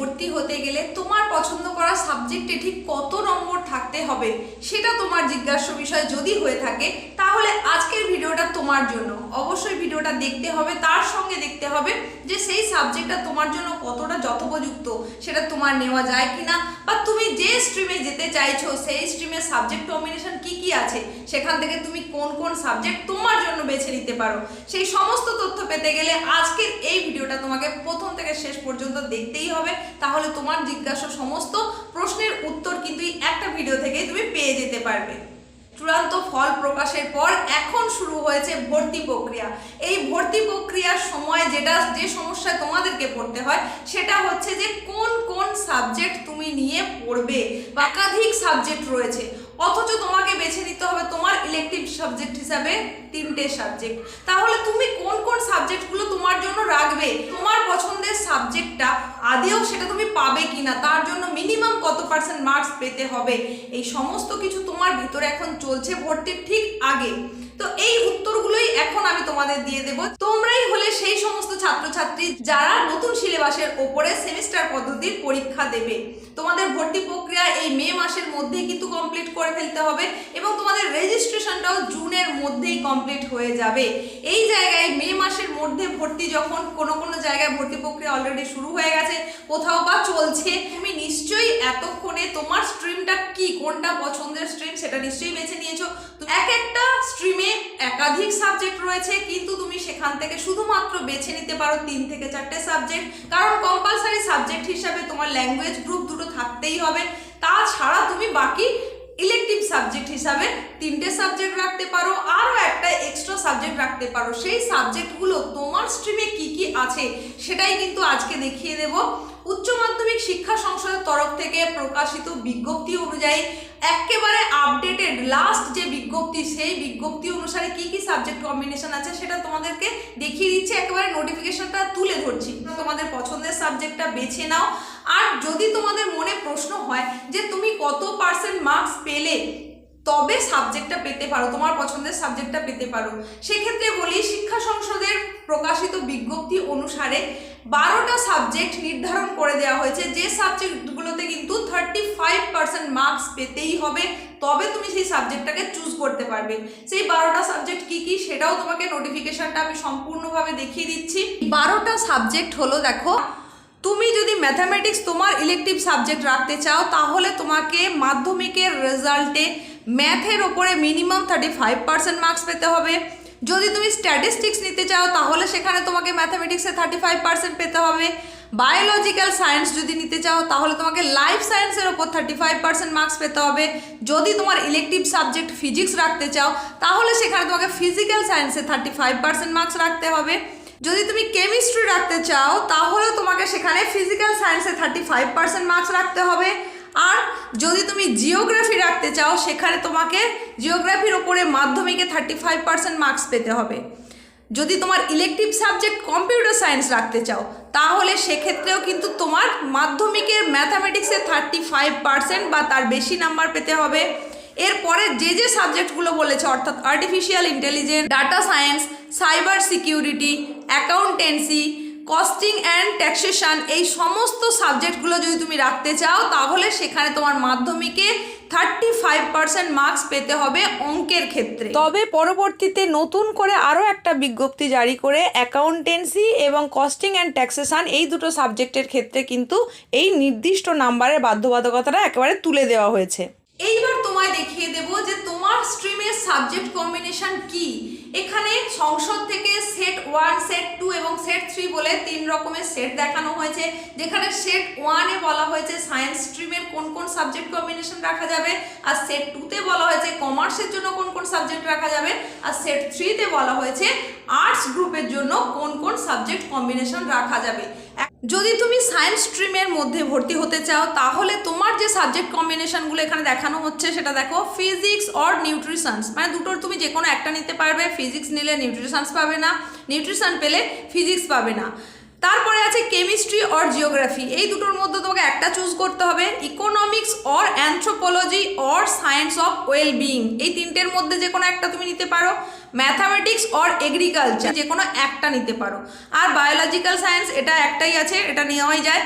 ভর্তি হতে গেলে তোমার পছন্দ করা সাবজেক্টে ঠিক কত নম্বর থাকতে হবে সেটা তোমার জিজ্ঞাস্য বিষয় যদি হয়ে থাকে, তাহলে আজকের ভিডিওটা তোমার জন্য। অবশ্যই ভিডিওটা দেখতে হবে, তার সঙ্গে দেখতে হবে যে সেই সাবজেক্টটা তোমার জন্য কতটা যথোপযুক্ত, সেটা তোমার নেওয়া যায় কিনা, বা তুমি যে স্ট্রিমে যেতে চাইছো, সেই স্ট্রিমের সাবজেক্ট কম্বিনেশন কি কি আছে, সেখান থেকে তুমি কোন কোন সাবজেক্ট তোমার জন্য বেছে নিতে পারো। সেই সমস্ত তথ্য পেতে গেলে আজকের এই ভিডিওটা তোমাকে প্রথম থেকে শেষ পর্যন্ত দেখতেই হবে। তাহলে তোমার জিজ্ঞাসা সমস্ত প্রশ্নের উত্তর কিন্তু এই একটা ভিডিও থেকেই তুমি পেয়ে যেতে পারবে। চূড়ান্ত ফল প্রকাশের পর এখন শুরু হয়েছে ভর্তি প্রক্রিয়া। এই ভর্তি প্রক্রিয়ার সময় যেটা, যে সমস্যায় তোমাদেরকে পড়তে হয়, সেটা হচ্ছে যে কোন কোন সাবজেক্ট তুমি নিয়ে পড়বে। বা একাধিক সাবজেক্ট রয়েছে। অথচ তোমাকে বেছে নিতে হবে তোমার ইলেকটিভ সাবজেক্ট হিসাবে তিনটে সাবজেক্ট তাহলে তুমি কোন কোন সাবজেক্টগুলো তোমার জন্য রাখবে? তোমার পছন্দের সাবজেক্টটা আদেও সেটা তুমি পাবে কি না তার জন্য মিনিমাম কত পার্সেন্ট মার্কস পেতে হবে? এই সমস্ত কিছু তোমার ভিতরে এখন চলছে ভর্তির ঠিক আগে। তো এই উত্তরগুলোই এখন আমি তোমাদের দিয়ে দেব। তোমরাই হলে সেই সমস্ত ছাত্রছাত্রী যারা নতুন সিলেবাসের ওপরে সেমিস্টার পদ্ধতির পরীক্ষা দেবে। তোমাদের ভর্তি প্রক্রিয়া এই মে মাসের মধ্যেই কিন্তু কমপ্লিট করে ফেলতে হবে এবং তোমাদের রেজিস্ট্রেশনটাও জুনের মধ্যেই কমপ্লিট হয়ে যাবে। এই জায়গায় মে মাসের মধ্যে ভর্তি যখন কোনো কোনো জায়গায় ভর্তি প্রক্রিয়া অলরেডি শুরু হয়ে গেছে, কোথাও বা চলছে, তুমি নিশ্চয়ই এতক্ষণে তোমার স্ট্রিমটা কি, কোনটা পছন্দের স্ট্রিম সেটা নিশ্চয়ই বেছে নিয়েছো। এক একটা স্ট্রিমে একাধিক সাবজেক্ট রয়েছে, কিন্তু তুমি সেখান থেকে শুধুমাত্র বেছে নিতে পারো তিন থেকে চারটে সাবজেক্ট কারণ কম্পালসারি সাবজেক্ট হিসাবে তোমার ল্যাঙ্গুয়েজ গ্রুপ দুটো থাকতেই হবে। তাছাড়া তুমি বাকি ইলেকটিভ সাবজেক্ট হিসাবে তিনটে সাবজেক্ট রাখতে পারো, আরও একটা এক্সট্রা সাবজেক্ট রাখতে পারো। সেই সাবজেক্টগুলো তোমার স্ট্রিমে কি কি আছে সেটাই কিন্তু আজকে দেখিয়ে দেব। উচ্চ মাধ্যমিক শিক্ষা সংসদের তরফ থেকে প্রকাশিত বিজ্ঞপ্তি অনুযায়ী একেবারে আপডেটেড লাস্ট যে বিজ্ঞপ্তি, সেই বিজ্ঞপ্তি অনুসারে কি কি সাবজেক্ট কম্বিনেশন আছে সেটা তোমাদেরকে দেখিয়ে দিচ্ছে। একেবারে নোটিফিকেশনটা তুলে ধরছি। তোমাদের পছন্দের সাবজেক্টটা বেছে নাও। আর যদি তোমাদের মনে প্রশ্ন হয় যে কত পার্সেন্ট মার্কস পেলে তবে সাবজেক্টটা পেতে পারো, তোমার পছন্দের সাবজেক্টটা পেতে পারো। সেক্ষেত্রে বলি, শিক্ষা সংসদের প্রকাশিত বিজ্ঞপ্তি অনুসারে বারোটা সাবজেক্ট নির্ধারণ করে দেওয়া হয়েছে। যে সাবজেক্টগুলোতে কিন্তু থার্টি ফাইভ পার্সেন্ট মার্কস পেতেই হবে, তবে তুমি সেই সাবজেক্টটাকে চুজ করতে পারবে। সেই বারোটা সাবজেক্ট কি কি সেটাও তোমাকে নোটিফিকেশনটা আমি সম্পূর্ণভাবে দেখিয়ে দিচ্ছি। বারোটা সাবজেক্ট হলো, দেখো তুমি যদি ম্যাথামেটিক্স তোমার ইলেকটিভ সাবজেক্ট রাখতে চাও, তাহলে তোমাকে মাধ্যমিকের রেজাল্টে ম্যাথের ওপরে minimum thirty five percent marks পেতে হবে। যদি তুমি স্ট্যাটিস্টিক্স নিতে চাও, তাহলে সেখানে তোমাকে ম্যাথামেটিক্সে থার্টি ফাইভ পার্সেন্ট পেতে হবে। বায়োলজিক্যাল সায়েন্স যদি নিতে চাও, তাহলে তোমাকে লাইফ সায়েন্সের ওপর থার্টি ফাইভ পার্সেন্ট মার্কস পেতে হবে। যদি তোমার ইলেকটিভ সাবজেক্ট ফিজিক্স রাখতে চাও, তাহলে সেখানে তোমাকে ফিজিক্যাল সায়েন্সে থার্টি ফাইভ পার্সেন্ট মার্কস রাখতে হবে। যদি তুমি কেমিস্ট্রি রাখতে চাও, তাহলে তোমাকে সেখানে ফিজিক্যাল সায়েন্সে থার্টি ফাইভ পার্সেন্ট মার্কস রাখতে হবে। আর যদি তুমি জিওগ্রাফি রাখতে চাও, সেখানে তোমাকে জিওগ্রাফির ওপরে মাধ্যমিকে থার্টি ফাইভ পার্সেন্ট মার্কস পেতে হবে। যদি তোমার ইলেকটিভ সাবজেক্ট কম্পিউটার সায়েন্স রাখতে চাও, তাহলে সেক্ষেত্রেও কিন্তু তোমার মাধ্যমিকের ম্যাথামেটিক্সে থার্টি ফাইভ পার্সেন্ট বা তার বেশি নাম্বার পেতে হবে। এরপরে যে যে সাবজেক্টগুলো বলেছে, অর্থাৎ artificial intelligence data science cyber security accountancy costing and taxation এই সমস্ত সাবজেক্টগুলো যদি তুমি রাখতে চাও, তাহলে সেখানে তোমার মাধ্যমিকে থার্টি ফাইভ পার্সেন্ট মার্কস পেতে হবে অঙ্কের ক্ষেত্রে। তবে পরবর্তীতে নতুন করে আরও একটা বিজ্ঞপ্তি জারি করে অ্যাকাউন্টেন্সি এবং কস্টিং অ্যান্ড ট্যাক্সেশন এই দুটো সাবজেক্টের ক্ষেত্রে কিন্তু এই নির্দিষ্ট নাম্বারের বাধ্যবাধকতাটা একেবারে তুলে দেওয়া হয়েছে। এইবার তোমায় দেখিয়ে দেব যে তোমার স্ট্রিমের সাবজেক্ট কম্বিনেশন কি। এখানে সংসদ থেকে সেট ওয়ান সেট টু এবং সেট থ্রি বলে তিন রকমের সেট দেখানো হয়েছে। যেখানে সেট ওয়ানে বলা হয়েছে সায়েন্স স্ট্রিমের কোন কোন সাবজেক্ট কম্বিনেশন রাখা যাবে, আর সেট টুতে বলা হয়েছে কমার্সের জন্য কোন কোন সাবজেক্ট রাখা যাবে, আর সেট থ্রিতে বলা হয়েছে আর্টস গ্রুপের জন্য কোন কোন সাবজেক্ট কম্বিনেশন রাখা যাবে। যদি তুমি সায়েন্স স্ট্রিমের মধ্যে ভর্তি হতে চাও, তাহলে তোমার যে সাবজেক্ট কম্বিনেশনগুলো এখানে দেখানো হচ্ছে, সেটা দেখো ফিজিক্স অর নিউট্রিশনস মানে দুটোর তুমি যে কোনো একটা নিতে পারবে ফিজিক্স নিলে নিউট্রিশনস পাবে না নিউট্রিশন পেলে ফিজিক্স পাবে না। তারপরে আছে কেমিস্ট্রি অর জিওগ্রাফি এই দুটোর মধ্যে তোমাকে একটা চুজ করতে হবে economics or anthropology or science of well being এই তিনটের মধ্যে যে কোনো একটা তুমি নিতে পারো। ম্যাথামেটিক্স অর এগ্রিকালচার যে কোনো একটা নিতে পারো। আর বায়োলজিক্যাল সায়েন্স এটা একটাই আছে, এটা নেওয়াই যায়।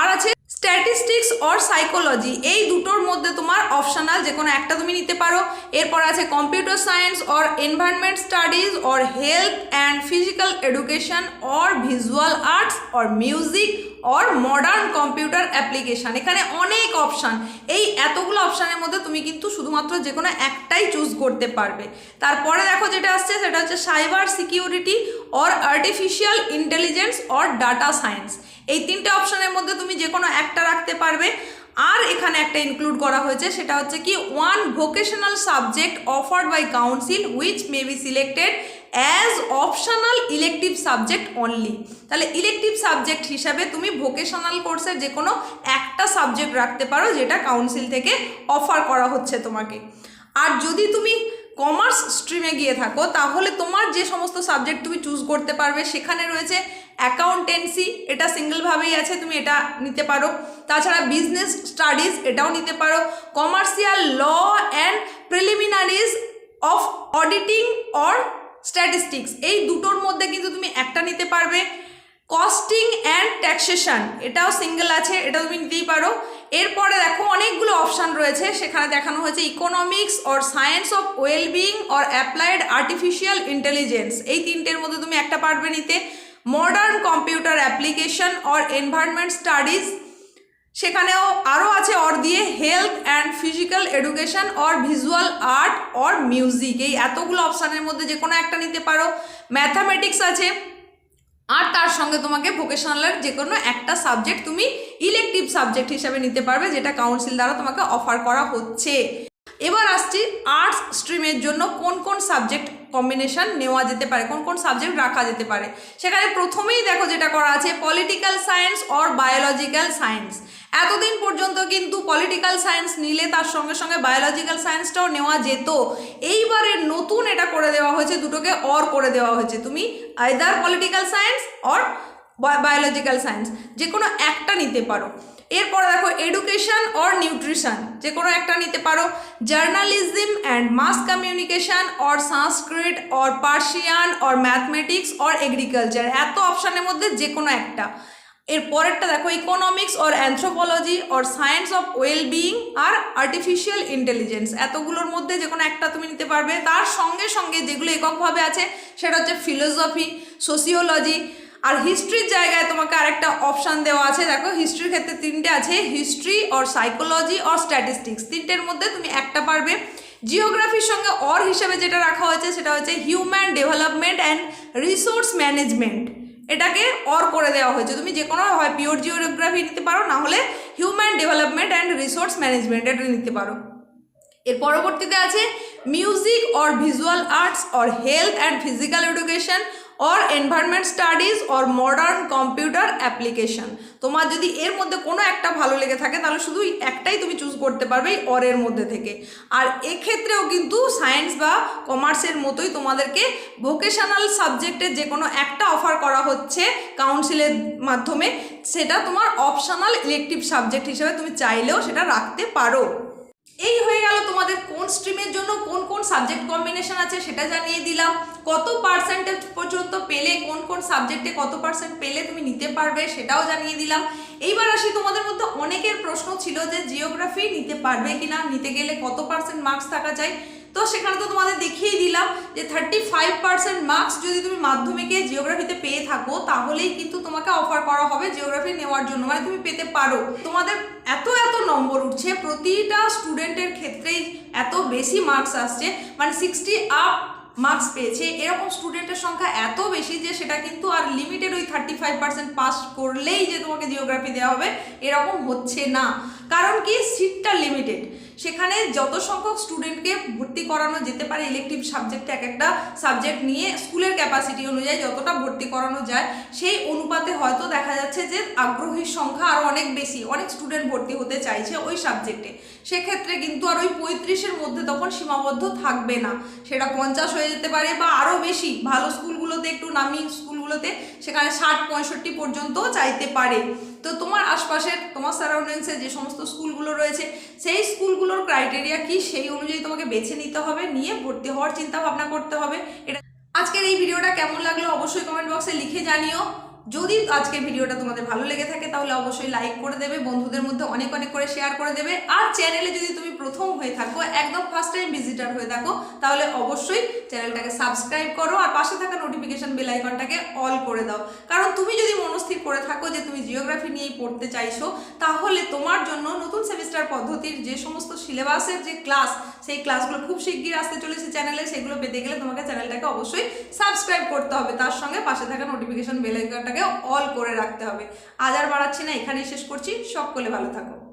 আর আছে স্ট্যাটিস্টিক্স অর সাইকোলজি এই দুটোর মধ্যে তোমার অপশনাল যে কোনো একটা তুমি নিতে পারো। এরপর আছে computer science or environment studies or health and physical education or visual arts or music or modern computer application এখানে অনেক অপশান এই এতগুলো অপশানের মধ্যে তুমি কিন্তু শুধুমাত্র যে কোনো একটাই চুজ করতে পারবে। তারপরে দেখো যেটা আসছে, সেটা হচ্ছে cyber security or artificial intelligence or data science এই তিনটে অপশানের মধ্যে তুমি যে কোনো একটা রাখতে পারবে। আর এখানে একটা ইনক্লুড করা হয়েছে, সেটা হচ্ছে কি one vocational subject offered by council which may be selected as optional elective subject only তাহলে ইলেকটিভ সাবজেক্ট হিসাবে তুমি ভোকেশনাল কোর্সের যে কোনো একটা সাবজেক্ট রাখতে পারো, যেটা কাউন্সিল থেকে অফার করা হচ্ছে তোমাকে। আর যদি তুমি কমার্স স্ট্রিমে গিয়ে থাকো, তাহলে তোমার যে সমস্ত সাবজেক্ট তুমি চুজ করতে পারবে, সেখানে রয়েছে অ্যাকাউন্টেন্সি এটা সিঙ্গেলভাবেই আছে, তুমি এটা নিতে পারো। তাছাড়া বিজনেস স্টাডিজ এটাও নিতে পারো। Commercial law and preliminaries of auditing or statistics এই দুটোর মধ্যে কিন্তু তুমি একটা নিতে পারবে। কস্টিং অ্যান্ড ট্যাক্সেশন এটাও সিঙ্গেল আছে, এটা তুমি নিতেই পারো। এরপরে দেখো অনেকগুলো অপশান রয়েছে, সেখানে দেখানো হয়েছে economics or science of wellbeing or applied artificial intelligence এই তিনটের মধ্যে তুমি একটা পারবে নিতে। Modern computer application or environment studies সেখানেও আরও আছে অর দিয়ে health and physical education or visual art or music এই এতগুলো অপশানের মধ্যে যে কোনো একটা নিতে পারো। ম্যাথামেটিক্স আছে। আর তার সঙ্গে তোমাকে ভোকেশনালের যে কোনো একটা সাবজেক্ট তুমি ইলেকটিভ সাবজেক্ট হিসাবে নিতে পারবে, যেটা কাউন্সিল দ্বারা তোমাকে অফার করা হচ্ছে। এবার আসছি আর্টস স্ট্রিমের জন্য কোন কোন সাবজেক্ট কম্বিনেশন নেওয়া যেতে পারে, কোন কোন সাবজেক্ট রাখা যেতে পারে। সেখানে প্রথমেই দেখো যেটা করা আছে political science or biological science এতদিন পর্যন্ত কিন্তু পলিটিক্যাল সায়েন্স নিলে তার সঙ্গে সঙ্গে বায়োলজিক্যাল সায়েন্সটাও নেওয়া যেত। এইবারে নতুন এটা করে দেওয়া হয়েছে, দুটোকে অর করে দেওয়া হয়েছে। তুমি either political science or biological science যে কোনো একটা নিতে পারো। এরপর দেখো এডুকেশন অর নিউট্রিশন যে কোনো একটা নিতে পারো। Journalism and mass communication or Sanskrit or Persian or mathematics or agriculture এত অপশানের মধ্যে যে কোনো একটা। এর পরেরটা দেখো economics or anthropology or science of well being R artificial intelligence এতগুলোর মধ্যে যে কোনো একটা তুমি নিতে পারবে। তার সঙ্গে সঙ্গে যেগুলো এককভাবে আছে, সেটা হচ্ছে ফিলোসফি সোসিওলজি আর হিস্ট্রির জায়গায় তোমাকে আরেকটা অপশান দেওয়া আছে। দেখো হিস্ট্রির ক্ষেত্রে তিনটে আছে history or psychology or statistics তিনটের মধ্যে তুমি একটা পারবে। জিওগ্রাফির সঙ্গে অর হিসেবে যেটা রাখা হয়েছে, সেটা হচ্ছে human development and resource management এটাকে অর করে দেওয়া হয়েছে। তুমি যে কোনো হয় পিওর জিওগ্রাফি নিতে পারো, না হলে human development and resource management এটা নিতে পারো। এর পরবর্তীতে আছে music or visual arts or health and physical education or environment studies or modern computer application তোমার যদি এর মধ্যে কোনো একটা ভালো লেগে থাকে, তাহলে শুধু একটাই তুমি চুজ করতে পারবে এই অরের মধ্যে থেকে। আর এক্ষেত্রেও কিন্তু সায়েন্স বা কমার্সের মতোই তোমাদেরকে ভোকেশনাল সাবজেক্টের যে কোনো একটা অফার করা হচ্ছে কাউন্সিলের মাধ্যমে, সেটা তোমার অপশনাল ইলেকটিভ সাবজেক্ট হিসেবে তুমি চাইলেও সেটা রাখতে পারো। হয়ে গেল, তোমাদের কোন স্ট্রিমের জন্য কোন কোন সাবজেক্ট কম্বিনেশন আছে সেটা জানিয়ে দিলাম। কত পার্সেন্টেজ পর্যন্ত পেলে, কোন কোন সাবজেক্টে কত পার্সেন্ট পেলে তুমি নিতে পারবে সেটাও জানিয়ে দিলাম। এইবার আসি তোমাদের মধ্যে অনেকের প্রশ্ন ছিল যে জিওগ্রাফি নিতে পারবে কিনা, নিতে গেলে কত পার্সেন্ট মার্কস থাকা চাই তো সেখানে তো তোমাদের দেখিয়ে দিলাম যে থার্টি ফাইভ পার্সেন্ট মার্কস যদি তুমি মাধ্যমিকে জিওগ্রাফিতে পেয়ে থাকো, তাহলেই কিন্তু তোমাকে অফার করা হবে জিওগ্রাফি নেওয়ার জন্য মানে তুমি পেতে পারো। তোমাদের এত এত নম্বর উঠছে, প্রতিটা স্টুডেন্টের ক্ষেত্রেই এত বেশি মার্কস আসছে মানে সিক্সটি আপ মার্কস পেয়েছে। এরকম স্টুডেন্টের সংখ্যা এত বেশি যে সেটা কিন্তু আর লিমিটেড ওই থার্টি ফাইভ পার্সেন্ট পাস করলেই যে তোমাকে জিওগ্রাফি দেওয়া হবে, এরকম হচ্ছে না। কারণ কি? সিটটা লিমিটেড সেখানে যত সংখ্যক স্টুডেন্টকে ভর্তি করানো যেতে পারে ইলেকটিভ সাবজেক্টে এক একটা সাবজেক্ট নিয়ে স্কুলের ক্যাপাসিটি অনুযায়ী যতটা ভর্তি করানো যায়, সেই অনুপাতে হয়তো দেখা যাচ্ছে যে আগ্রহীর সংখ্যা আরও অনেক বেশি, অনেক স্টুডেন্ট ভর্তি হতে চাইছে ওই সাবজেক্টে সেক্ষেত্রে কিন্তু আর ওই পঁয়ত্রিশের মধ্যে তখন সীমাবদ্ধ থাকবে না। সেটা পঞ্চাশ হয়ে যেতে পারে বা আরও বেশি। ভালো স্কুলগুলোতে একটু নামি স্কুলগুলোতে সেখানে ষাট, পঁয়ষট্টি পর্যন্ত চাইতে পারে। তো তোমার আশপাশের, তোমার সারাউন্ডিংসে যে সমস্ত স্কুলগুলো রয়েছে, সেই স্কুলগুলোর ক্রাইটেরিয়া কি? সেই অনুযায়ী তোমাকে বেছে নিতে হবে, নিয়ে ভর্তি হওয়ার চিন্তা ভাবনা করতে হবে। এটা আজকের এই ভিডিওটা কেমন লাগল অবশ্যই কমেন্ট বক্সে লিখে জানিও। যদি আজকের ভিডিওটা তোমাদের ভালো লেগে থাকে, তাহলে অবশ্যই লাইক করে দেবে, বন্ধুদের মধ্যে অনেক অনেক করে শেয়ার করে দেবে। আর চ্যানেলে যদি তুমি প্রথম হয়ে থাকো, একদম ফার্স্ট টাইম ভিজিটার হয়ে থাকো, তাহলে অবশ্যই চ্যানেলটাকে সাবস্ক্রাইব করো আর পাশে থাকা নোটিফিকেশান বেল আইকনটাকে অল করে দাও। কারণ তুমি যদি মনস্থির করে থাকো যে তুমি জিওগ্রাফি নিয়েই পড়তে চাইছো, তাহলে তোমার জন্য নতুন সেমিস্টার পদ্ধতির যে সমস্ত সিলেবাসের যে ক্লাস সেই ক্লাসগুলো খুব শিগগির আসতে চলেছে চ্যানেলে সেগুলো পেতে গেলে তোমাকে চ্যানেলটাকে অবশ্যই সাবস্ক্রাইব করতে হবে। তার সঙ্গে পাশে থাকা নোটিফিকেশন বেলাইকনটাকে অল করে রাখতে হবে। আজ আর বাড়াচ্ছি না, এখানেই শেষ করছি। সকলে ভালো থাকো।